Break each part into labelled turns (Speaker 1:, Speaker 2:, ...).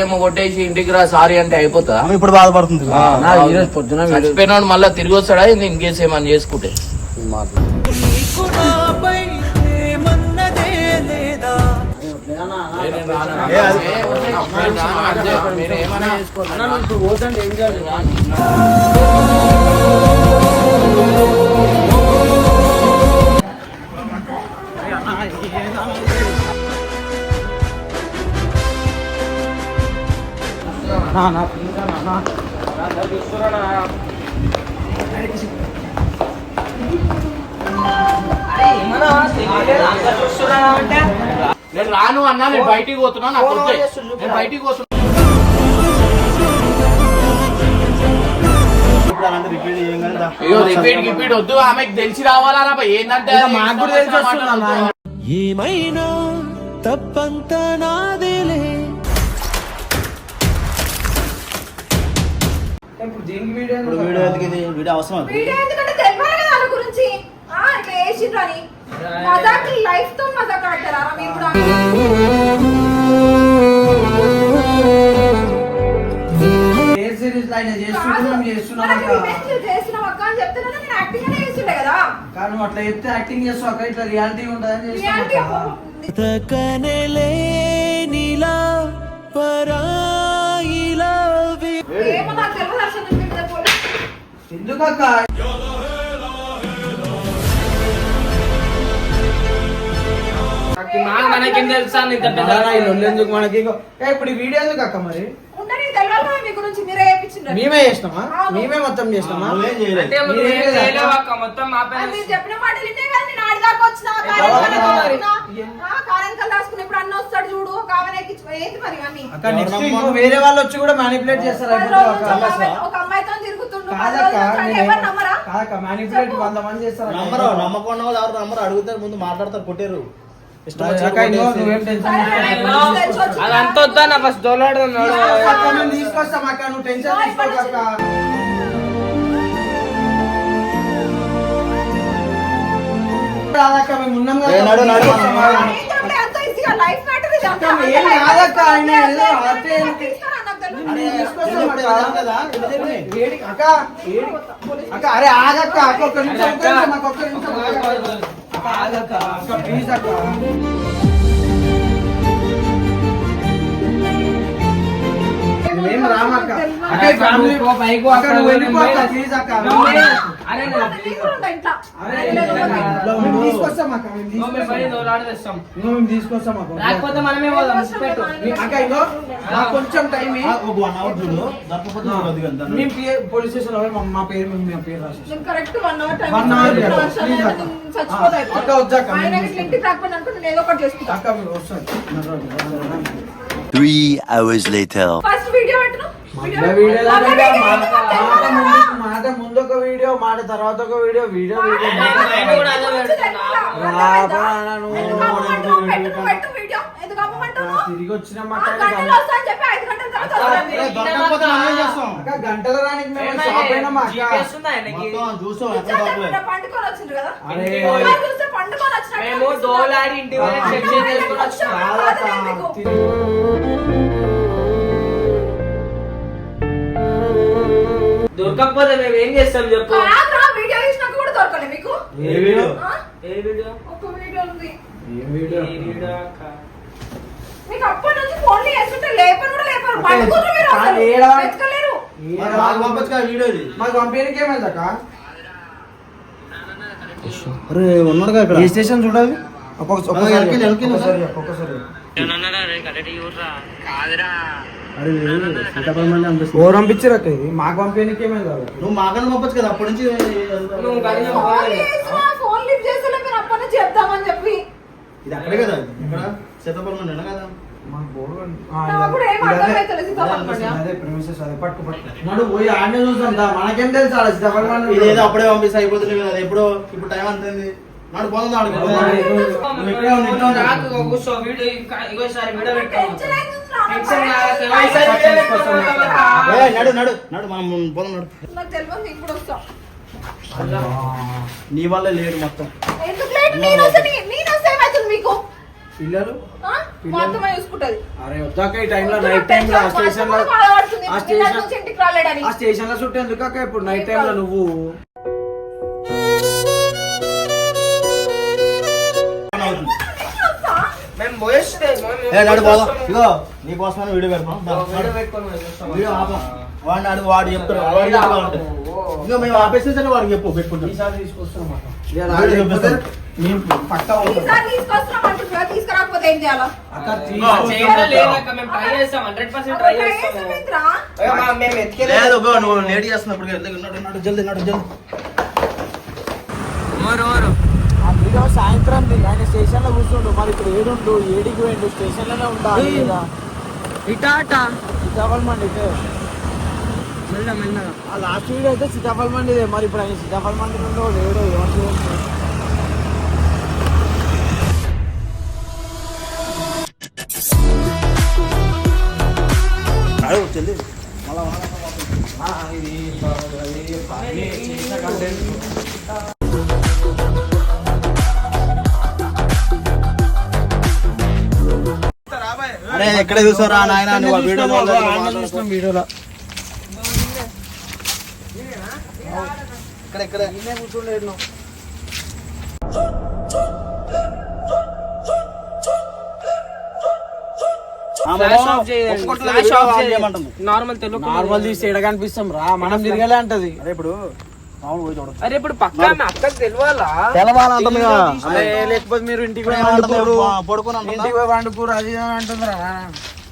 Speaker 1: ఏమో కొట్టేసి ఇంటికి రా సారీ అంటే అయిపోతా
Speaker 2: ఇప్పుడు బాధపడుతుంది.
Speaker 3: ఈరోజు పొద్దున వీడియో
Speaker 1: చచ్చిపోయినాడు మళ్ళీ తిరిగి వస్తాడా ఇది ఇంకేస్ ఏమని చేసుకుంటే.
Speaker 2: ఏ,
Speaker 1: నేను రాను అన్నా నేను బయటికి పోతున్నా నాకు. నేను బయటికి పోతున్నా. అయ్యో రిపీట్ రిపీట్ వద్దు ఆమెకు తెలిసి రావాలా. ఏంటంటే.
Speaker 4: ఏమైనా తప్పంతా నాదేలే
Speaker 3: ఇప్పుడు దీనికి వీడియో
Speaker 2: ఇప్పుడు వీడియో ఎందుకు ఇది వీడియో అవసరం అది
Speaker 5: వీడియో ఎందుకంటే తెలియాలి కదా వాళ్ళ గురించి? ఆ, ఇట్లా చేసిండ్రు అని. మజాక్ లైఫ్తో మజాక్ ఆడతారా? మీరు కూడా
Speaker 3: ఏ సిరీస్లో ఆయన చేస్తున్నాం. చేస్తున్నాం
Speaker 5: మనకి
Speaker 3: అక్క.
Speaker 5: revenge చేస్తున్నాం అక్క అని చెప్తున్నా నేను యాక్టింగ్ అనే చేస్తుండే కదా.
Speaker 3: కానీ అట్లా చెప్తే యాక్టింగ్ చేస్తావు అక్క ఇట్లా రియాలిటీ ఉంటుందని
Speaker 5: రియాలిటీ
Speaker 3: చేస్తున్నావు
Speaker 5: పోలీస్
Speaker 3: ఎందుకక్క?
Speaker 1: మనకేం తెలుసా
Speaker 3: ఎందుకు మనకి? ఇప్పుడు ఈ వీడియో ఎందుకు అక్క మరి?
Speaker 5: ఉండని తెలియాలి కదా మీ గురించి మీరే చేయించిండ్రు
Speaker 3: మేమే చేసినామా. మేమే మొత్తం చేసినామా
Speaker 2: నువ్వేం చేయలేదు.
Speaker 3: మీరేం చేయలేదా?
Speaker 5: అది మీరు చెప్పిన మాటలు వినే కదా నేను ఆడిదాకా వచ్చిన కారెంకల్ రాసుకుని ఇప్పుడు అన్న వస్తాడు చూడు కావనే ఏంటి మరి అన్ని
Speaker 3: అక్క నెక్స్ట్ ఇంకో వేరే వాళ్ళు వచ్చి కూడా మ్యానిపులేట్ చేస్తారు
Speaker 5: పది
Speaker 3: అయిపోతుంది
Speaker 5: రోజుల
Speaker 3: అక్క.
Speaker 5: నుంచి ఒక అమ్మాయి- ఒక అమ్మాయితో తిరుగుతుండు పది
Speaker 3: కాదక్క
Speaker 5: రోజుల నుంచి
Speaker 3: నేను-
Speaker 5: ఎవరు నమ్మరా?
Speaker 3: కాదక్క మ్యానిపులేట్ వంద మంది చేస్తారు.
Speaker 2: నమ్మరు వాళ్ళు ఎవరు నమ్మరు అడుగుతారు ముందు మాట్లాడతారు కొట్టారు.
Speaker 3: అక్క, టెన్షన్
Speaker 6: అదంతా వద్దా ఫస్ట్
Speaker 3: తీసుకొస్తాం అక్క నువ్వు
Speaker 2: అరే,
Speaker 3: ఆగక్క అక్క ఒక్క నిమిషం ఒక్క నిమిషం అక్క ఒక్క నిమిషం ప్లీజ్ అక్క ఏం రామక్క? అక్క ఈ ఫ్యామిలీ అక్క నువ్వు వెళ్ళిపో అక్క ప్లీజ్ అక్క మేము తీసుకొస్తాం
Speaker 6: మనమే
Speaker 3: కొంచెం టైం
Speaker 2: వన్ అవర్ చూడు
Speaker 3: పోలీస్ స్టేషన్ మా- పేరు మేము
Speaker 5: కరెక్ట్ వన్ అవర్ టైం
Speaker 3: అక్క.
Speaker 5: ఇంటికి రాకపోయినా ఏదో ఒకటి చేసుకుంటా
Speaker 3: అక్క
Speaker 7: Three hours later.
Speaker 5: First video?
Speaker 3: ముందు- వీడియో మాట తర్వాత ఒక వీడియో వీడియో? తిరిగి వచ్చిన
Speaker 5: గంటలో
Speaker 3: రానికి మేము.
Speaker 6: దోలాడి ఇంటి వరకు చెక్ చేసి చేసుకొని వచ్చినాం. దొరకకపోతే మేము ఏం చేస్తాం చెప్పు.
Speaker 5: కాదురా, వీడియో తీసినాక కూడా దొరకలే మీకు.
Speaker 3: ఏ వీడియో?
Speaker 5: ఆ?
Speaker 6: ఏ వీడియో?
Speaker 5: ఒక వీడియో ఉంది.
Speaker 3: ఏ వీడియో?
Speaker 6: ఏ వీడియో?
Speaker 5: మీకు అప్పటి నుంచి ఫోన్లు చేస్తుంటే లేపను కూడా లేపరు. పండుకోరు మీరు అసలు.
Speaker 3: ఏడా?
Speaker 5: వెతకలేరు.
Speaker 2: మాకు పంపొచ్చు కదా వీడియో ఇది.
Speaker 3: మాకు పంపించడానికి ఏమైంది అక్క?
Speaker 2: అరే ఉన్నాడుగా ఇక్కడ.
Speaker 3: ఏ స్టేషన్ చూడాలి? ఒక్కొక్క- ఒక్కొక్కసారి ఒక్కొక్కసారి ఒక్కొక్కసారి చెప్పు. ఎవరు పంపించారు అక్క ఇది? మాకు పంపించడానికి ఏమైంది కాదు?
Speaker 2: నువ్వు మాకన్నా పంపొచ్చు కదా అప్పటి నుంచి
Speaker 5: ఫోన్
Speaker 6: పోవాలి.
Speaker 5: చేసినా, ఫోన్ లిఫ్ట్ చేస్తలే మీరు అప్పటి నుంచి చెప్దామని చెప్పి.
Speaker 2: ఇది అక్కడే కదా ఇక్కడ సీతాఫలం కదా
Speaker 3: మనకేం తెలుసు
Speaker 2: ఇదేదో అప్పుడే పంపిస్తే అయిపోతుంది కదా ఎప్పుడో ఇప్పుడు టైం అంతుంది నాడు పోదాం ఆడికి. ఇక్కడే
Speaker 6: కూర్చో, వీడియో ఇంకోసారి వీడియో
Speaker 2: నడు నడు మనం పోదాం నీ వల్లే లేడు మొత్తం.
Speaker 3: పిల్లలు? అరే వద్దాక ఈ టైంలో నైట్ టైంలో ఆ
Speaker 5: స్టేషన్లో
Speaker 3: ఆ స్టేషన్
Speaker 5: రాలేడని.
Speaker 3: ఆ స్టేషన్లో చుట్టూ ఎందుకు అక్క ఇప్పుడు నైట్ టైంలో నువ్వు?
Speaker 2: ఇగో వీడియో పెడతాం.
Speaker 6: వీడియో
Speaker 2: ఆపం. వాడిని అడుగు వాడు చెప్తాడు. ఇంకా మేము ఆపేసేసరికి వాడికి చెప్పు పెట్టుకుంటాం. నువ్వు చేస్తున్నప్పుడు నడు నడు జల్ది నడు జల్ది.
Speaker 3: సాయంత్రం ఆయన స్టేషన్లో కూర్చుండు. మరి ఇప్పుడు ఏడుండు? ఏడికి పోయిండు? స్టేషన్లోనే ఉండాలి ఇటాటా? సీతాఫల్ మండి ఇటే ఆ లాస్ట్ వీడియో అయితే సీతాఫల్ మండి మరి ఇప్పుడు ఆయన సీతాఫల్ మండి లేడో ఎవరు
Speaker 2: అడుగు జల్ది
Speaker 3: ఇది చేసిన కంటెంట్
Speaker 2: అరే ఎక్కడ చూసారా నాయన? నువ్వు
Speaker 3: వీడియోలో
Speaker 2: ఇక్కడ ఇక్కడ.
Speaker 6: నార్మల్ తెలుగు
Speaker 3: నార్మల్ తీసి ఎడ కనిపిస్తాం రా మనం తిరగలే అంటది.
Speaker 2: ఇప్పుడు
Speaker 6: అరే ఇప్పుడు పక్కా అక్కకి తెలియాలా
Speaker 2: తెలవాలంటాం ఇక
Speaker 3: అరే లేకపోతే మీరు ఇంటికి పోయి
Speaker 2: ఏమంటాం
Speaker 3: వండుకోరు.
Speaker 2: మేము? పడుకున్నాం
Speaker 3: ఇంటికి పోయి వండుకోరు అది అంటుందిరా.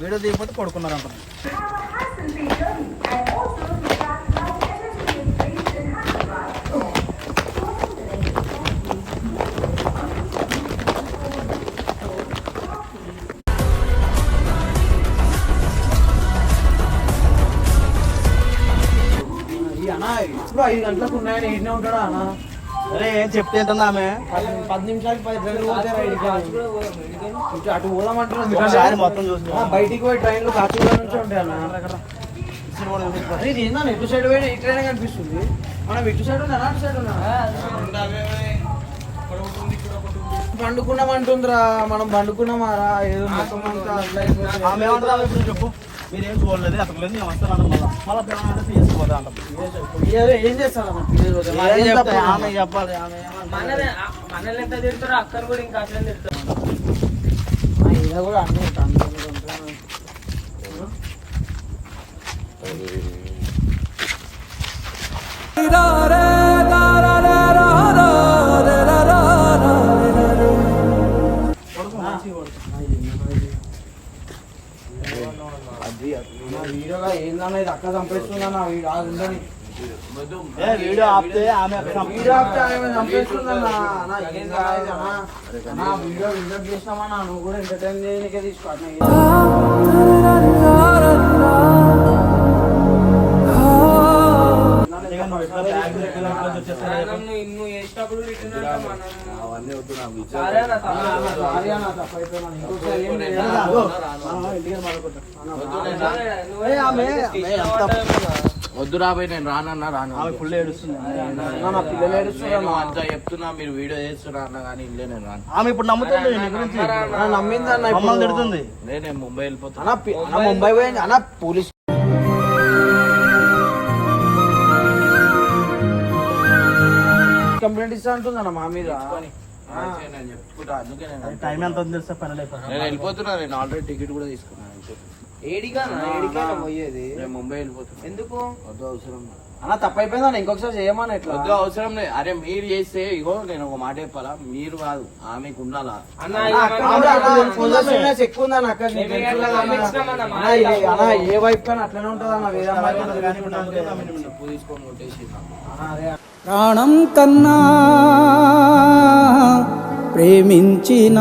Speaker 2: వీడియో తీయకపోతే పడుకున్నారంట
Speaker 3: ఈ ఐదు గంటలకు ఉన్నాయని ఈడనే ఉంటాడా అన్న?
Speaker 2: అరే ఏం చెప్తే ఆమె?
Speaker 3: పది నిమిషాలకి పది పోతే అటు
Speaker 2: మొత్తం చూసి
Speaker 3: బయటికి పోయి ట్రైన్లు కాచిగూడ నుంచి ఉంటాయి అన్న. అరే ఇది ఏందన్న? ఇటు సైడ్ పోయినా ఈ ట్రైన్ కనిపిస్తుంది. మనం ఇటు సైడ్ ఉన్నా అటు సైడ్ ఉన్నా పండుకున్నాం అంటుందిరా మనం పండుకున్నామారా ఏదో మొత్తం అంతా
Speaker 2: చెప్పు. మీరేం చూడలేదు అసలు లేదు నేను వస్తాను మళ్ళీ. మళ్ళీ పిల్లలు తీసుకోదా అంటాం.
Speaker 3: ఏం? తప్పు?
Speaker 2: ఆమె చెప్పాలి ఆమె
Speaker 6: మనల్ని మనల్ని ఎంత తిడతారో అక్కను కూడా ఇంకా అట్లనే తిడతారు.
Speaker 3: ఈడ కూడా అన్నీ ఉంటాయి, వీడియోలో ఏందన్నా ఇది అక్క చంపేస్తుందన్న అది ఉందని
Speaker 2: ఏ వీడియో ఆపితే ఆమె అక్కడ
Speaker 3: వీడియో ఆపితే ఆమె చంపేస్తుందన్న. అన్న, ఇది అన్న? వీడియో రిజెక్ట్ చేసినామన్నా నువ్వు కూడా ఎంటర్టైన్ చేయడానికే తీసుకో.
Speaker 1: వద్దు రాబోయ్ నేను రానన్నా రాను.
Speaker 2: ఆమె ఫుల్ ఏడుస్తుంది.
Speaker 3: అన్న, నా పిల్లలు ఏడుస్తున్నారు
Speaker 1: నేను
Speaker 3: అన్న.
Speaker 1: అంతా చెప్తున్నా మీరు వీడియో చేస్తున్నా అన్న కానీ ఇల్లే నేను రాను.
Speaker 2: ఆమె ఇప్పుడు నమ్ముతుంది నీ గురించి.
Speaker 3: అన్న, నమ్మిందన్న ఇప్పుడు.
Speaker 2: మమ్మల్ని తిడుతుంది.
Speaker 1: నేను ముంబై వెళ్ళిపోతున్నా.
Speaker 3: ముంబై పోయింది. అన్న పోలీస్ కంప్లైంట్ ఇస్తా అంటుంది అన్న మా మీద.
Speaker 2: టైం ఎంత ఉంది తెలుసా? పని
Speaker 1: నేను వెళ్ళిపోతున్నా నేను ఆల్రెడీ టికెట్ కూడా తీసుకున్నాను
Speaker 6: ఏడిగానా ఏడిగానా పోయేది?
Speaker 1: నేను ముంబై వెళ్ళిపోతున్నా.
Speaker 6: ఎందుకు?
Speaker 1: వద్దు అవసరం.
Speaker 3: అన్న తప్పైపోయింది అన్న ఇంకొకసారి చేయమని ఎట్లా?
Speaker 1: వద్దు అవసరం లేదు. అరే మీరు చేస్తే ఇగో నేను ఒక మాట చెప్పాలా? మీరు కాదు ఆమెకు ఉండాలా?
Speaker 3: ఎక్కువ ఉందన్న అక్క నీకు
Speaker 6: మేము
Speaker 3: తెలుసు
Speaker 6: ఎట్లా
Speaker 3: కదా అన్న.
Speaker 6: నమ్మించినామన్న, మా
Speaker 3: అన్న, ఏ- వైపు కానీ అట్లనే ఉంటుంది అన్న వేరే.
Speaker 1: చెప్పు తీసుకొని కొట్టేసి.
Speaker 3: అన్న, అదే
Speaker 4: ప్రాణం కన్నా ప్రేమించిన?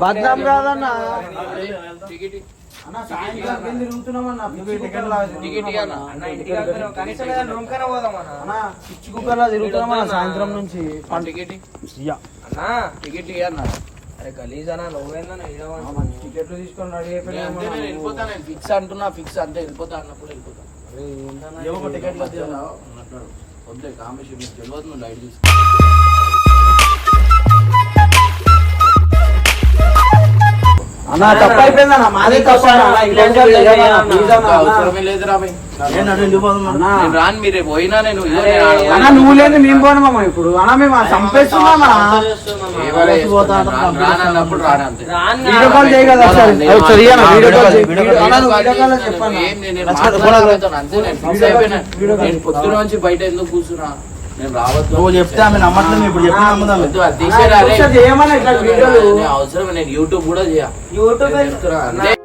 Speaker 1: బద్నాం చేస్తారా?
Speaker 6: అన్న
Speaker 3: సాయంత్రం తిరుగుతున్నామన్న నుంచి
Speaker 1: టికెట్.
Speaker 6: అన్న
Speaker 1: అన్న
Speaker 3: అరే గలీజ్ అన్న నువ్వేందన్న టికెట్లు తీసుకొని రెడీ
Speaker 1: అంతే నేను ఫిక్స్ అంటున్నా ఫిక్స్ అంటే వెళ్ళిపోతా అన్నప్పుడు వెళ్ళిపోతా.
Speaker 2: టికెట్లు వద్దు.
Speaker 1: కాంబినేషన్ తెలియదు నువ్వు లైట్ తీసుకో.
Speaker 3: అన్న తప్పు అయిపోయిందన్న మాదే తప్పు అన్న.
Speaker 1: అవసరమే
Speaker 2: నేను
Speaker 1: రాను మీరే పోయినా నేను
Speaker 3: నువ్వు లేదు మేము పోనమ్మా ఇప్పుడు. అన్న మేము చంపేస్తున్నామా. వీడియో కాల్ ఒకసారి. Video call.
Speaker 2: వీడియో కాల్
Speaker 1: నేను- పొద్దున నుంచి బయట ఎందుకు కూర్చున్నా?
Speaker 2: నువ్వు చెప్తే ఆమె నమ్మట్లేదు ఇప్పుడు చెప్పి నమ్ముదాం?
Speaker 1: అవసరం నేను యూట్యూబ్ కూడా చేయ.
Speaker 3: యూట్యూబ్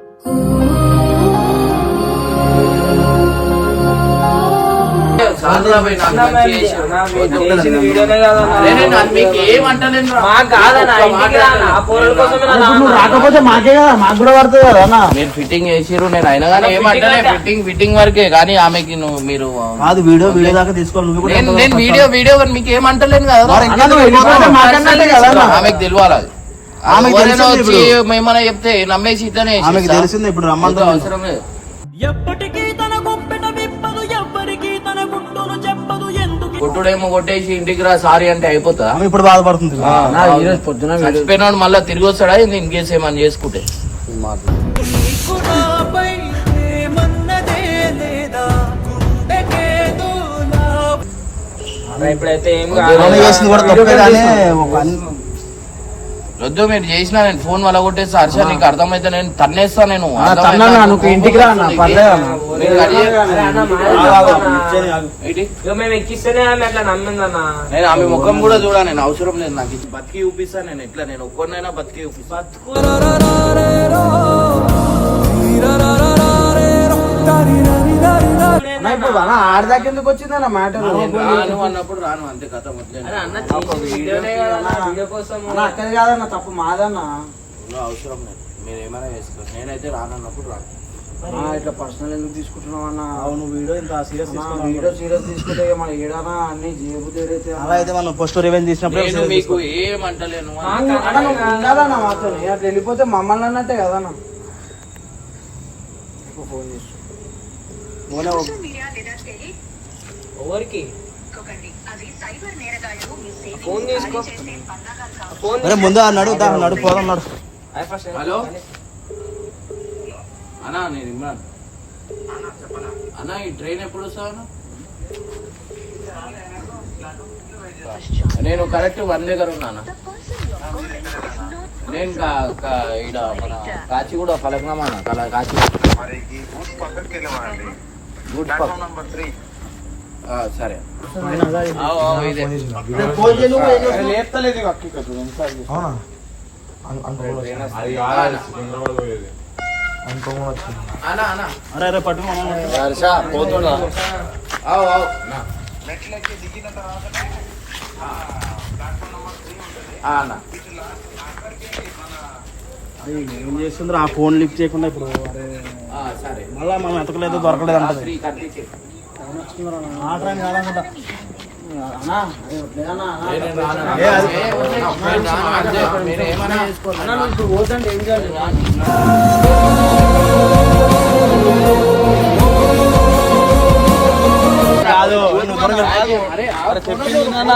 Speaker 3: రాకపోతే మాకే కదా మాకు కూడా పడుతుంది కదా అన్న.
Speaker 1: మీరు ఫిట్టింగ్ చేసిరు నేను అయినా కానీ ఏమంటలే
Speaker 6: fitting
Speaker 1: ఫిట్టింగ్ ఫిట్టింగ్ వరకే. కానీ ఆమెకి నువ్వు మీరు
Speaker 2: కాదు వీడియో వీడియో దాకా తీసుకోవాలి. నువ్వు కూడా
Speaker 1: నేను వీడియో వీడియో మీకు ఏమంటలేను కదా. ఆమెకు తెలియాలి. మేమన్నా చెప్తే నమ్మేసి ఇద్దనే
Speaker 2: ఆమెకి తెలిసింది ఇప్పుడు
Speaker 1: వద్దు,
Speaker 2: రమ్మంటుంది
Speaker 1: అవసరం లేదు? కొట్టుడేమో కొట్టేసి ఇంటికి రా సారీ అంటే అయిపోతా
Speaker 2: ఇప్పుడు బాధపడుతుంది.
Speaker 3: అన్న, ఈ రోజు పొద్దున
Speaker 1: చచ్చిపోయినాడు మళ్ళీ తిరిగి వస్తాడా ఇన్ కేసు ఏమని చేసుకుంటే.
Speaker 6: ఇప్పుడైతే ఏం కాదు
Speaker 2: చేసింది కూడా తప్పే కానీ ఒక అన్-
Speaker 1: వద్దు మీరు చేసినా నేను ఫోన్ వల్ల కొట్టేసి హర్ష నీకు అర్థమైతే నేను తన్నేస్తా నేను
Speaker 3: ఇంటికి
Speaker 1: నేను ఆమె ముఖం కూడా చూడా నేను అవసరం లేదు నాకు ఇది బతికి చూపిస్తా నేను ఎట్లా నేను ఒక్కరినైనా బతికి చూపిస్తా
Speaker 3: ఇప్పుడు అన్న ఆడదాకా ఎందుకు వచ్చిందన్న మ్యాటర్?
Speaker 1: నేను రాను అన్నప్పుడు రాను అంతే కథ
Speaker 6: అన్న అన్న,
Speaker 3: అన్న అక్కది కాదన్న తప్పు మాదన్న.
Speaker 1: అవసరం లేదు. మీరు ఏమైనా చేసుకోండి. నేనైతే రానన్నప్పుడు రాను.
Speaker 3: అన్న, ఇట్లా పర్సనల్ ఎందుకు తీసుకుంటున్నావు అన్న?
Speaker 2: అవును వీడియో ఇంత సీరియస్
Speaker 3: అన్న, వీడియో సీరియస్ తీసుకుంటే మన ఏడానా? అన్ని జేబు తెరైతే అన్న.
Speaker 2: అలా అయితే మనం ఫస్ట్ రివెంజ్ తీసినప్పుడు
Speaker 1: నేను మీకు ఏమంటలేను
Speaker 3: అన్న, ఉండాలన్న మాతో అట్లా వెళ్ళిపోతే మమ్మల్ని అన్నట్టే కదన్న. ఫోన్ చేసు
Speaker 7: సోషల్ మీడియా లేదా టెలి
Speaker 6: ఎవరికి? ఫోన్ తీసుకో.
Speaker 2: అరే ముందు ఆ నడు దా, నడు పోదాం నడు.
Speaker 6: అయ్యి ఫస్ట్.
Speaker 1: హలో? అన్నా నేను ఇమ్రాన్ అన్నా ఈ ట్రైన్ ఎప్పుడు వస్తావు? నేను కరెక్ట్ వన్ దగ్గర ఉన్నాను నేను ఈడ మన కాచిగూడ కల కాచి గుడ్ సరే.
Speaker 2: చేయి నువ్వు, ఏం చేస్తున్నావు?
Speaker 3: అవునా
Speaker 1: అన్నా అన్నా
Speaker 2: అరే అరే పట్టు మామ.
Speaker 1: హర్ష పోతున్నా ఆవు ఆవు నా. ఆ, అన్న
Speaker 2: అరే, ఏం చేస్తుండ్రు ఆ ఫోన్ లిఫ్ట్ చేయకుండా ఇప్పుడు అరే
Speaker 1: సరే.
Speaker 2: మళ్ళా మనం ఎతకలేదు దొరకలేదు అంటది.
Speaker 1: శ్రీ కట్టించి
Speaker 2: ఆ ట్రైన్ కాదనుకుంటా.
Speaker 3: ఇప్పుడు పోతుంటే ఏం చేయాలి?
Speaker 2: కాదు
Speaker 3: చెప్పింది నాన్న.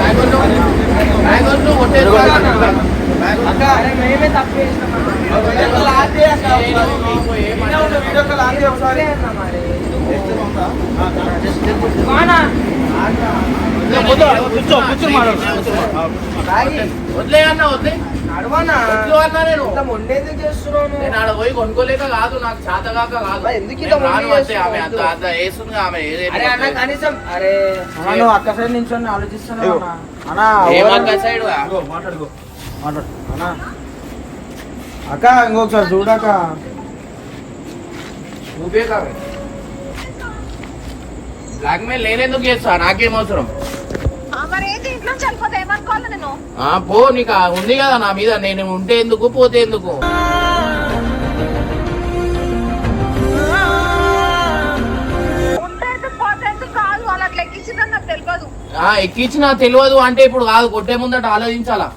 Speaker 1: బ్యాగ్ వద్దు. బ్యాగ్ వద్దు, కొట్టేస్తా. బ్యాగ్ వద్దు.
Speaker 6: అరే మేమే తప్పు చేసినామన్నా
Speaker 1: నేను మీకు ఏమంటలేను.
Speaker 3: వీడియో కాల్ ఆన్ చేయి ఒకసారి.
Speaker 1: వదిలే నేను. ఆడ పోయి కొనుక్కోలేక కాదు నాకు కాదు.
Speaker 6: ఎందుకు
Speaker 1: ఆమె అంత? అంత వేస్తుంది ఆమె
Speaker 3: అక్క సైడ్ నించొని ఆలోచిస్తున్నావు అన్నా. అన్నా
Speaker 1: ఏమక్క సైడ్?
Speaker 2: మాట్లాడుకో
Speaker 3: మాట్లాడు. అన్నా. అక్క ఇంకొకసారి చూడక
Speaker 1: నువ్వే కాదు. బ్లాక్ మెయిల్ నేనెందుకు చేస్తా? నాకేం అవసరం?
Speaker 5: ఆ,
Speaker 1: పో నీకు ఉంది కదా నా మీద. నేను ఉంటే ఎందుకు పోతే ఎందుకు? ఎక్కించినా తెలియదు అంటే ఇప్పుడు కాదు కొట్టే ముందట ఆలోచించాలా?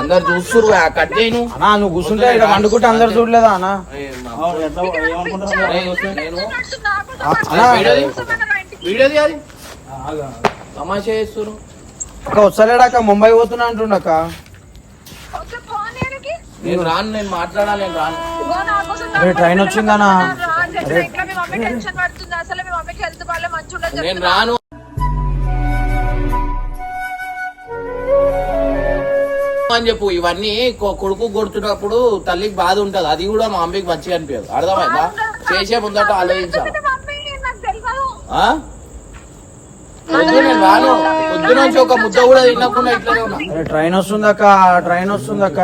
Speaker 1: అందరు చూస్తురు కట్ చేయను.
Speaker 3: అన్నా నువ్వు కూర్చుంటే ఇక్కడ వండుకుంటే అందరు చూడలేదా అన్న?
Speaker 1: వీడియోది వీడియోది అది తమాషా చేస్తున్నారు
Speaker 3: అక్క వస్తలేడాక ముంబై పోతున్నా అంటుండక్క.
Speaker 1: నేను రాను నేను మాట్లాడాలి నేను రాను.
Speaker 3: అరే, ట్రైన్ వచ్చిందనా?
Speaker 1: నేను రాను. అని చెప్పు ఇవన్నీ కొడుకు కొడుతున్నప్పుడు తల్లికి బాధ ఉంటది. అది కూడా మా అమ్మకి మంచిగా అనిపించదు అర్థమైందా? చేసే ముందట ఆలోచించాలి.
Speaker 3: ట్రైన్ వస్తుందక్క ట్రైన్ వస్తుందక్క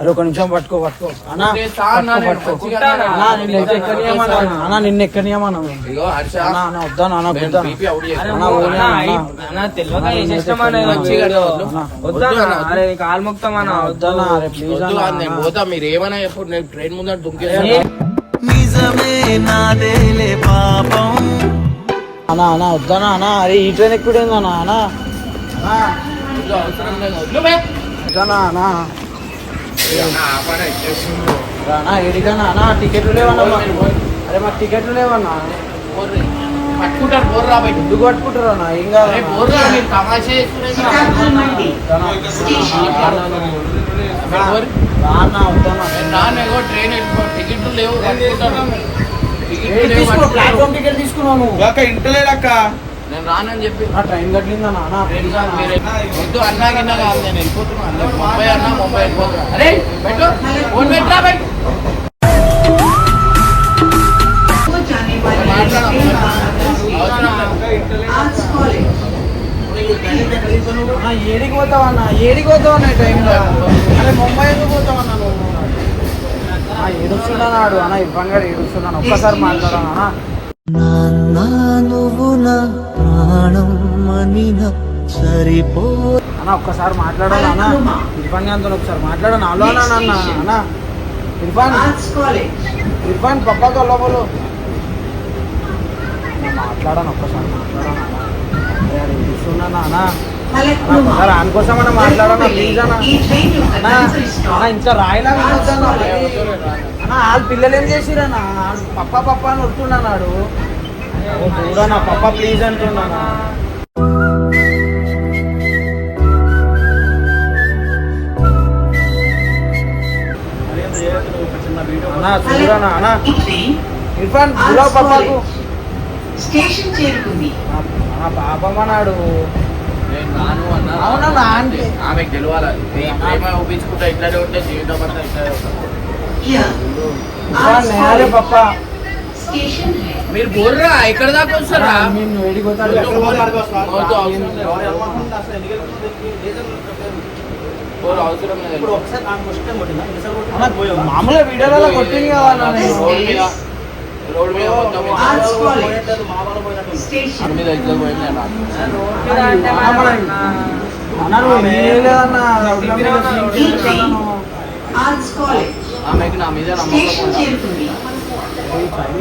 Speaker 3: అరే ఒక నిమిషం పట్టుకో పట్టుకో. అన్నా
Speaker 1: అన్నా,
Speaker 3: నిన్ను ఎక్క- ఎక్కనియమన్నా అన్నా నిన్ను ఎక్కనియమన్నా
Speaker 1: ఇగో హర్ష.
Speaker 3: అన్నా అన్నా వద్దానా అన్నా
Speaker 1: నేను
Speaker 3: వద్దానా
Speaker 1: మీరు ఏమైనా ఎప్పుడు ట్రైన్ ముందర దుంకేస్తా.
Speaker 3: అన్నా అన్నా వద్దనా అన్నా అరే ఈ ట్రైన్ అన్న,
Speaker 1: ఆ పని ఇచ్చేస్తుండ్రు.
Speaker 3: అన్నా. ఏడికన్నా అన్నా టికెట్లు లేవన్నా మాకు. అరే మాకు టికెట్లు లేవన్నా.
Speaker 1: పట్టుకుంటారు పోర్రా బయట
Speaker 3: ఎందుకు పట్టుకుంటారు అన్న? ఏం కాదు
Speaker 1: పోర్రా మీరు తమాషా
Speaker 3: అన్న వద్దనా
Speaker 1: ట్రైన్ టికెట్లు లేవు పట్టుకుంటారు టికెట్లు లేవు
Speaker 3: తీసుకో
Speaker 1: పట్టుకుంటారు.
Speaker 3: ప్లాట్ఫామ్ టికెట్ తీసుకున్నాను
Speaker 2: ఇంటలేడక్క
Speaker 1: నేను రానని చెప్పి.
Speaker 3: నా ట్రైన్ అన్న
Speaker 1: వద్దు అన్నా గిన్నా కాదు నేను వెళ్ళిపోతున్నా. అందరు ముంబై అన్నా ముంబై వెళ్ళిపోతున్నా. అరే పెట్టు. ఫోన్ పెట్టరా పెట్టు. మాట్లాడదాం. అవసరం లేదు.
Speaker 3: అన్న, ఏడికి పోతావు అన్న? ఏడికి పోతావు అన్న ఈ టైంలో అరే ముంబై ఎందుకు పోతావు అన్న నువ్వు? ఆడు అన్న ఇబ్బంగా ఏడుస్తున్నాను ఒక్కసారి మాట్లాడాను అన్న.
Speaker 8: నాన్న నువ్వు నా ప్రాణం అనిన సరిపో
Speaker 3: అన్న ఒక్కసారి మాట్లాడాలి అన్న. ఇర్ఫాన్ గారితో ఒకసారి మాట్లాడాను హలో అన్న అన్న అన్న ఇర్ఫాన్. ఇర్ఫాన్ పప్పాతో లోపలు మాట్లాడాను ఒక్కసారి మాట్లాడాను అన్న. ఏడుస్తున్నాను అన్న. ఆయనకోసం అన్న. మాట్లాడాను ఉండొద్దన్న. అన్న వాళ్ళ పిల్లలు ఏం చేసిరన్న పప్ప పప్ప అని వస్తున్నాడు చూడన్నా పప్ప ప్లీజ్ అంటున్నానా అన్న. చూడనా అన్న ఇర్ఫాన్ పప్పకు.
Speaker 7: స్టేషన్ చేరుకుంది.
Speaker 1: రాను అన్నా.
Speaker 3: అవునన్నా, అంటే-
Speaker 1: ఆమెకు తెలియాలి ప్రేమ ఊపించుకుంటా ఇట్లానే ఉంటే జీవితం అంతా ఇట్లానే ఉంటుంది.
Speaker 3: పప్ప.
Speaker 1: మీరు బోర్రా? ఎక్కడ దాకా వస్తారా?
Speaker 3: మామూలుగా వీడియోలలో కొట్టింది కదా.
Speaker 1: రోడ్ మీద.
Speaker 7: స్టేషన్
Speaker 1: మీద ఇద్దరు పోయింది ఆమెకి నా మీద నమ్మకం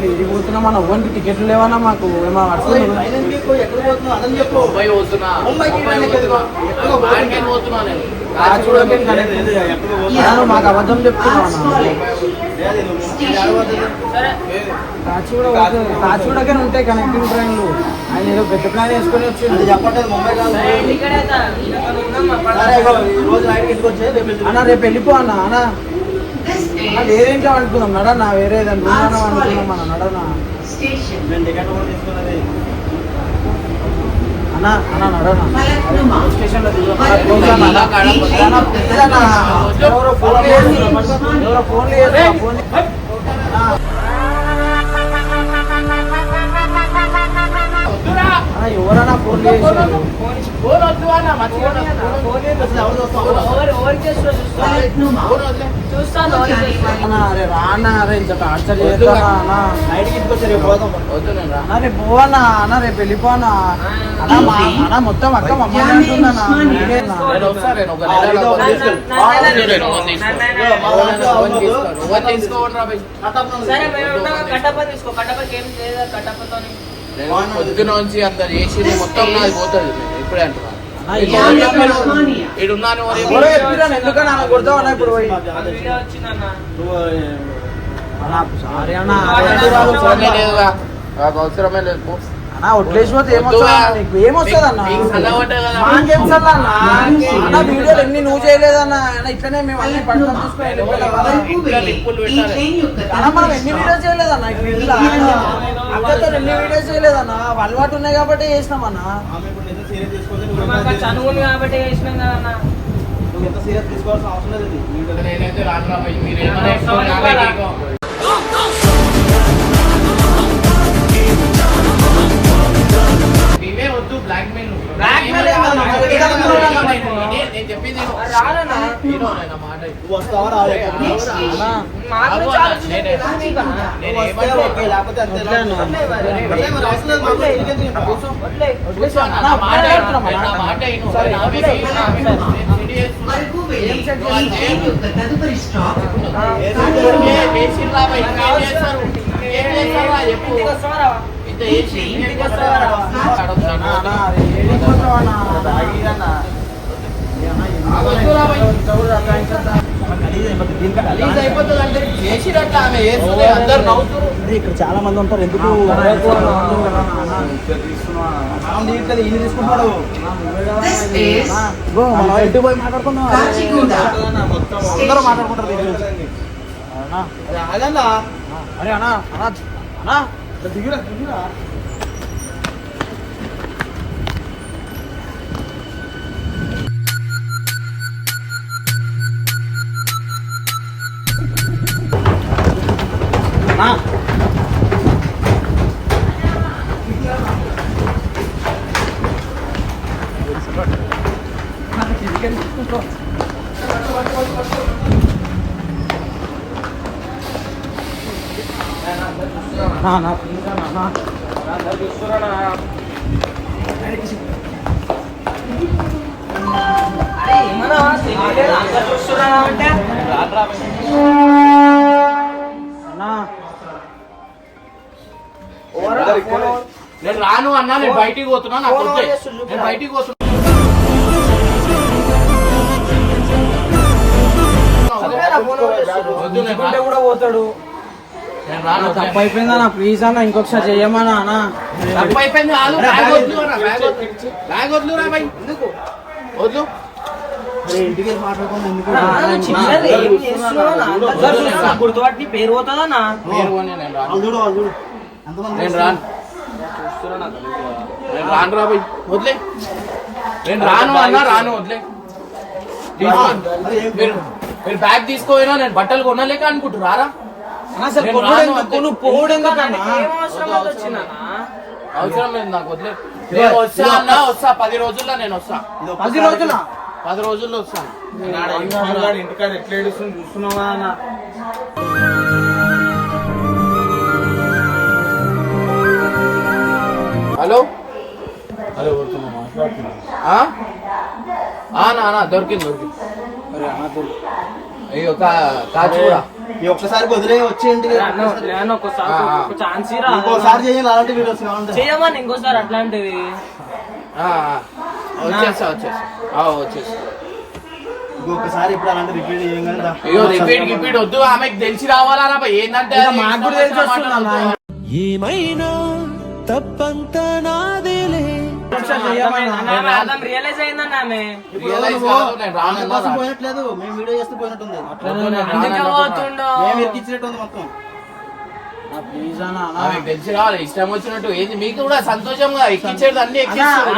Speaker 3: ఇరిగిపోతున్నాం అన్న ఓన్కి టికెట్లు లేవన్నా మాకు ఏమో అర్థం
Speaker 1: పోతున్నా. పోతున్నా.
Speaker 2: పోతున్నా.
Speaker 1: పోతున్నా?
Speaker 3: మాకు అబద్ధం. కాచిగూడకే ఉంటాయి కనెక్టింగ్ ట్రైన్లు ఆయన ఏదో పెద్ద ప్లాన్ వేసుకొని
Speaker 2: అది
Speaker 3: వచ్చిండు
Speaker 2: చెప్పట్లేదు ముంబై కాదు. రేపు వెళ్తున్నాం.
Speaker 3: అన్న రేపు వెళ్ళిపో అన్న అన్న. వేరేంటో అనుకున్నాం నడనా వేరేదని రూమ్ అనుకున్నాం అన్న నడనా
Speaker 7: స్టేషన్
Speaker 2: నేను టికెట్ కూడా తీసుకున్నది
Speaker 3: అన్న అన్న నడనా
Speaker 7: ఫలక్నుమా
Speaker 3: స్టేషన్లో దిగు.
Speaker 7: ఫలక్నుమా.
Speaker 3: కొంచెం అన్న.
Speaker 1: అలా కాడ
Speaker 7: ఈ
Speaker 3: అన్న,
Speaker 7: ట్రైన్
Speaker 3: ప్లీజ్ అన్న. ఎవరో ఫోన్. ఎవరో ఫోన్. ఫోన్ అన్న, ఎవరన్నా ఫోన్ చేసినారు
Speaker 1: ఫోన్ వద్దు అన్న మంచిగా ఉన్నది.
Speaker 2: అసలు ఎవరు చూస్తాం? రేపు.
Speaker 3: అన్న రేపు వెళ్ళిపోనా? అన్న మా అన్న మొత్తం అక్క మమ్మల్ని
Speaker 1: పొద్దున నుంచి అంత చేసి మొత్తం నాది పోతుంది ఇప్పుడే అంటున్నా.
Speaker 3: అన్న, ఈ
Speaker 1: ఈడున్నాను మరి
Speaker 3: ఎవరో చెప్పిర్రు ఎందుకని అన్న కొడతావు అన్న ఇప్పుడు పోయి?
Speaker 6: వీడియో వచ్చిందన్న
Speaker 3: అన్న సారీ అన్న.
Speaker 1: అవసరమే లేదుగా నాకు అవసరమే లేదు పో.
Speaker 3: అన్న వడ్లేసిపోతే ఏమొస్తుంది అన్న నీకు? ఏమొస్తుంది అన్న
Speaker 1: మీకు
Speaker 3: చల్ల అన్న? వీడియోలు ఎన్ని నువ్వు చేయలేదన్న? అన్న ఇట్లనే మేము అన్ని
Speaker 7: యొక్క
Speaker 3: అన్న మనం ఎన్ని వీడియోస్ చేయలేదన్న? ఇంట్లో అక్కతో ఎన్ని వీడియోస్ చేయలేదన్న? అలవాటు ఉన్నాయి కాబట్టి చేసినాం
Speaker 6: మాకు చనువుంది కాబట్టి వేసినాం కదా అన్న.
Speaker 2: నువ్వు ఎంత సీరియస్ తీసుకోవాల్సిన అవసరం లేదు
Speaker 7: తదుపరి
Speaker 1: ఏ- చేస్తారా చెప్పు.
Speaker 6: ఇంటికి?
Speaker 1: ఇంత చేసి ఇంకేం చేస్తారా? అడుగుతాను.
Speaker 2: ఇక్కడ చాలా మంది ఉంటారు. ఎందుకు?
Speaker 3: అన్న,
Speaker 2: మనం పోయి మాట్లాడుకుందాం. అందరూ మాట్లాడుకుంటారు అరే, దిగురా దిగురా.
Speaker 1: నేను రాను అన్నా నేను బయటికి పోతున్నా నాకు నేను బయటికి పోతున్నా
Speaker 3: కూడా పోతాడు
Speaker 1: నేను రాను.
Speaker 3: అన్న. తప్పు ప్లీజ్ అన్న ఇంకొకసారి చెయ్యమన్నా అన్న.
Speaker 1: తప్పు అయిపోయింది బ్యాగ్ వద్దు వద్దురా భయ్ ఎందుకు? వద్దు.
Speaker 6: గుర్తుపట్టి పేరు. పోతుందన్నా
Speaker 1: నేను రాను.
Speaker 2: వాళ్ళు చూడు వాళ్ళు చూడు. ఎంతమంది
Speaker 1: నేను రాను. రా వదిలే. నేను రాను అన్నా రాను వదిలే. మీరు బ్యాగ్ తీసుకోపోయినా నేను బట్టలు కొనలేక అనుకుంటున్నారా
Speaker 3: నువ్వు పోవుడు
Speaker 6: అవసరం లేదు.
Speaker 1: నాకు వదిలే. నేను వస్తా అన్నా వస్తా. పది రోజుల్లో నేను వస్తా.
Speaker 3: పది రోజుల?
Speaker 1: పది రోజుల్లో వస్తాను
Speaker 3: ఇంటికాడ ఎట్లా ఏడుస్తుంది చూస్తున్నావా అన్న?
Speaker 1: హలో? ఆ? ఆ, నాన్న దొరికింది దొరికింది. అయ్యో కాచి కూడా.
Speaker 2: ఈ ఒక్కసారి వదిలే వచ్చి ఇంటికి
Speaker 6: నేను ఒకసారి
Speaker 1: ఆ, ఆ.
Speaker 6: ఒక ఛాన్స్ ఇరా
Speaker 2: ఇంకోసారి చేయాలి అలాంటి వీడియోస్
Speaker 6: చేయమని ఇంకోసారి అట్లాంటివి.
Speaker 1: వచ్చేస్తా వచ్చేస్తా. వచ్చేస్తా.
Speaker 2: ఇంకొకసారి ఇప్పుడు అలాంటి రిపీట్.
Speaker 1: అయ్యో రిపీట్ వద్దు ఆమెకు తెలిసి రావాలా
Speaker 3: మాకు కూడా తెలిసి
Speaker 8: ఏమైనా తప్పంతా నాదేలే.
Speaker 6: రియలైజ్ అయిందన్న ఆమె.
Speaker 2: పోయినట్లేదు మేము వీడియో చేస్తే పోయినట్టుంది. మేము మొత్తం.
Speaker 1: తెలిసి రావాలి ఇష్టం వచ్చినట్టు. ఏంది మీకు కూడా సంతోషంగా ఎక్కించేది అన్ని ఎక్కిస్తారు.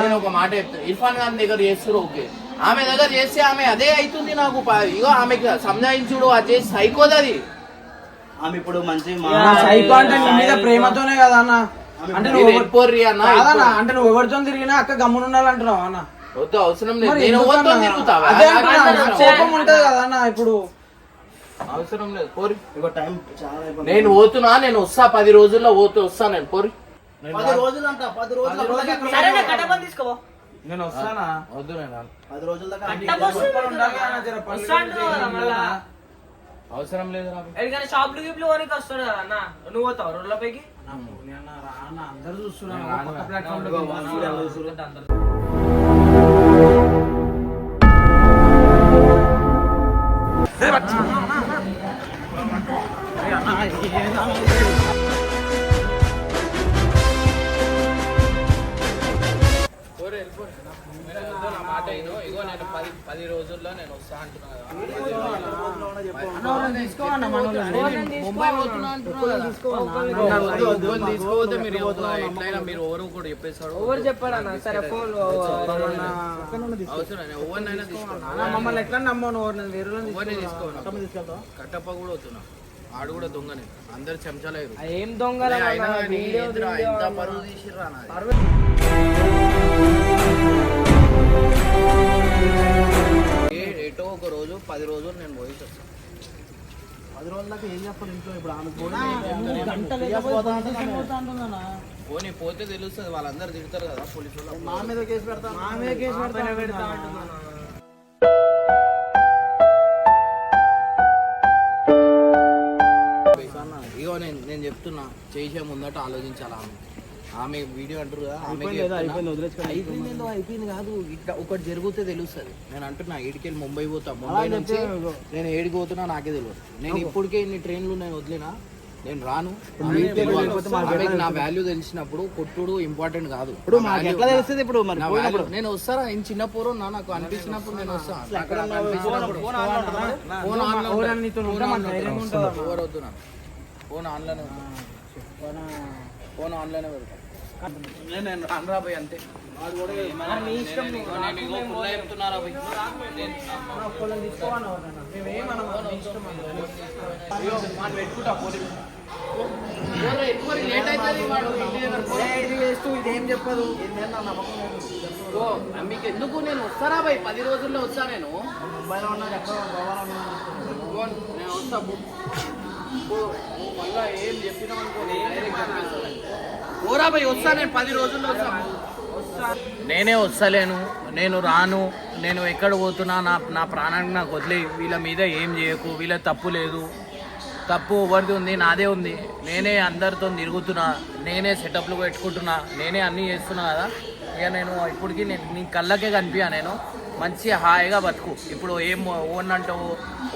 Speaker 1: నేను ఒక మాట చెప్తాను ఇర్ఫాన్ ఖాన్ దగ్గర చేస్తారు ఓకే. ఆమె దగ్గర చేస్తే ఆమె అదే అవుతుంది నాకు. ఇగో ఆమెకి సంజాయించుడు అది చేసి సైకోది అది.
Speaker 2: ఆమె ఇప్పుడు మంచి
Speaker 3: సైకో అంటే నీ మీద ప్రేమతోనే కదా అన్న. అంటే నువ్వు ఎవరు-
Speaker 1: అన్న
Speaker 3: కాదన్నా. అంటే నువ్వు ఎవరితో తిరిగినా అక్క గమ్మున ఉండాలంటున్నావు అన్న.
Speaker 1: వద్దు అవసరం లేదు.
Speaker 3: మరి
Speaker 1: నేను
Speaker 3: ఎందుకన్నా?
Speaker 1: ఎవరితో తిరుగుతావా?
Speaker 3: అదే
Speaker 1: నాకు
Speaker 3: అంటున్నా,
Speaker 1: అవసరం
Speaker 3: కోపం ఉంటది కదా అన్న ఇప్పుడు.
Speaker 1: అవసరం లేదు. పోరి
Speaker 2: ఇగో టైం చాలా అయిపోయింది.
Speaker 1: నేను పోతున్నా నేను వస్తా. పది రోజుల్లో పోతూ వస్తా నేను. పోరి
Speaker 2: పది రోజులు అంట పది రోజులు
Speaker 6: సరే నా తీసుకోవా
Speaker 3: నేను వస్తానా?
Speaker 1: వద్దు నేను రాను.
Speaker 2: పది రోజుల దాకా
Speaker 3: ఉండాలి కదా, జర పనులు
Speaker 6: వస్తా అంటున్నావు కదా మళ్ళా.
Speaker 1: అవసరం లేదు నాకు
Speaker 6: ఎక్కడికైనా షాపులు గిప్లు కొనికి వస్తాడు కదా అన్న నువ్వు పోతావు రోడ్లపైకి
Speaker 3: అన్న, పోనీ అన్న, రా అన్న, అందరూ చూస్తున్నారు.
Speaker 1: నేను నా మాట విను. ఇగో నేను పది పది రోజుల్లో నేను వస్తా అంటున్నా కదా.
Speaker 3: అన్న, వాళ్ళని తీసుకోవన్న, మన వాళ్ళని.
Speaker 1: నేను ముంబై పోతున్నా అంటున్నా కదా.
Speaker 2: వద్దు, వద్దు,
Speaker 1: ఎవరు తీసుకోవద్దు మీరు ఎట్లయినా మీరు ఎవరు కూడా చెప్పేస్తాడు.
Speaker 6: ఎవరు చెప్పాడు అన్న సరే ఫోన్
Speaker 1: అవసరం. ఎవరినైనా తీసుకోను.
Speaker 3: అన్న, మమ్మల్ని ఎట్లా వాళ్ళని
Speaker 1: ఎవరిని కట్టప్ప కూడా వస్తున్నా ఆడు కూడా దొంగనే. అందరు చెంచాలేరు.
Speaker 6: ఏం దొంగలు
Speaker 1: అయినా
Speaker 6: అన్న.
Speaker 1: పరువు తీసిర్రా నాది. ఏ- ఎటో ఒక రోజు పది రోజులు నేను పోయి వస్తాను
Speaker 2: పది రోజుల దాకా ఏం చెప్పాలి ఇంట్లో ఇప్పుడు ఆమె.
Speaker 1: పోనీ పోతే తెలుస్తుంది వాళ్ళందరూ తిడతారు కదా పోలీసు వాళ్ళు
Speaker 2: మా మీద కేసు పెడతాను
Speaker 3: మా మీద కేసు పెడతా
Speaker 6: పెడతా. అంటున్నాను.
Speaker 1: ఇగో నేను నేను చెప్తున్నా చేసే ముందట ఆలోచించాలి ఆమె వీడియో అంటారు కదా
Speaker 2: అయిపోయింది. అయిపోయింది,
Speaker 1: కాదు. ఇట్లా ఒకటి జరిగితే తెలుస్తుంది. నేను అంటున్నా ఏడికెళ్ళి ముంబై పోతా. ముంబై నుంచి నేను ఏడికి పోతున్నా నాకే తెలియదు. నేను ఇప్పటికే ఇన్ని ట్రైన్లు నేను వదిలేనా? నేను రాను. నా వాల్యూ తెలిసినప్పుడు కొట్టుడు ఇంపార్టెంట్ కాదు.
Speaker 2: ఇప్పుడు ఎట్లా తెలుస్తుంది ఇప్పుడు?
Speaker 1: నేను వస్తారా? నేను చిన్న పూర్వం నా నాకు అనిపించినప్పుడు నేను వస్తాను
Speaker 3: ఫోన్
Speaker 1: ఆన్లోనే ఫోన్ ఆన్లోనే పెడతా నేను అంతే.
Speaker 3: ఇది చెప్పదు.
Speaker 1: ఓ, మీకు ఎందుకు నేను వస్తారా భయ్ పది రోజుల్లో వస్తా నేను.
Speaker 2: ముంబైలో ఉన్నా ఎక్కడ
Speaker 1: నేను వస్తా మళ్ళా ఏం చెప్పినావు అనుకో, నేను వస్తా నేను పది రోజుల్లో నేనే వస్తలేను నేను రాను నేను ఎక్కడ పోతున్నా నా నా ప్రాణానికి నాకు వదిలే వీళ్ళ మీద ఏం చేయకు వీళ్ళ తప్పు లేదు. తప్పు ఎవరిది ఉంది? నాదే ఉంది. నేనే అందరితో తిరుగుతున్నా నేనే సెటప్లు పెట్టుకుంటున్నా నేనే అన్నీ చేస్తున్నా కదా. ఇక నేను ఇప్పటికీ నేను నీ కళ్ళకే కనిపించా నేను. మంచి హాయిగా బతుకు. ఇప్పుడు ఏం ఓన్ అంటావు?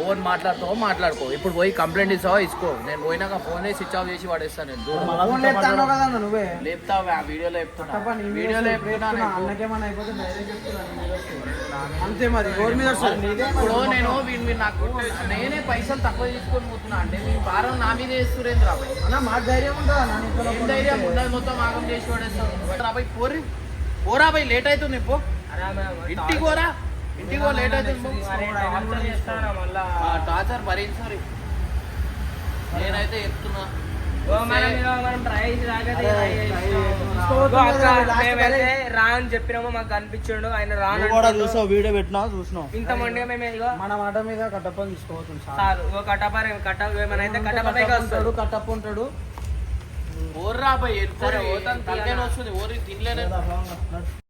Speaker 1: ఓన్ మాట్లాడతావో మాట్లాడుకో. ఇప్పుడు పోయి కంప్లైంట్ ఇస్తావో ఇసుకో నేను పోయినాక ఫోనే స్విచ్ ఆఫ్ చేసి పడేస్తాను నేను. లేపుతావా? వీడియోలో చెప్తున్నా.
Speaker 3: అంతే మరి.
Speaker 1: ఇప్పుడు నేను వీడు మీరు నాకు నేనే పైసలు తక్కువ తీసుకొని పోతున్నా అంటే మీ భారం నా మీద వేస్తురేంద్ర రాబాయ్
Speaker 3: మాకు ధైర్యం ఉంటుందా?
Speaker 1: ధైర్యం? ఉన్నది మొత్తం ఆగం చేసి పడేస్తాను రాబాయ్ పోరి. పోరా లేట్ అవుతుంది పో. ఇంటికి పోరా? ఇంటికి పో లేట్ అవుతుంది
Speaker 6: టార్చర్
Speaker 1: భరించాలి నేనైతే చెప్తున్నా.
Speaker 6: చేసినాం. రా అని చెప్పినాము మాకు కనిపించాడు ఆయన రా అని
Speaker 2: నువ్వు కూడా
Speaker 6: అంటుండు.
Speaker 2: చూసావు వీడియో పెట్టినావు చూసినావు.
Speaker 6: ఇంత మండిగా మేము ఇగో.
Speaker 3: మన మాట మీద కట్టప్పని తీసుకోవచ్చు
Speaker 6: సార్. ఓ కట్టపార కట్ట ఏమైనా కట్టప పైకి వస్తాడు.
Speaker 3: కట్టప్ప ఉంటాడు
Speaker 1: పోర్రా బాయ్
Speaker 6: సరే, పోతాం తీయనా.
Speaker 1: తలకాయ వస్తుంది ఓరి తినలేను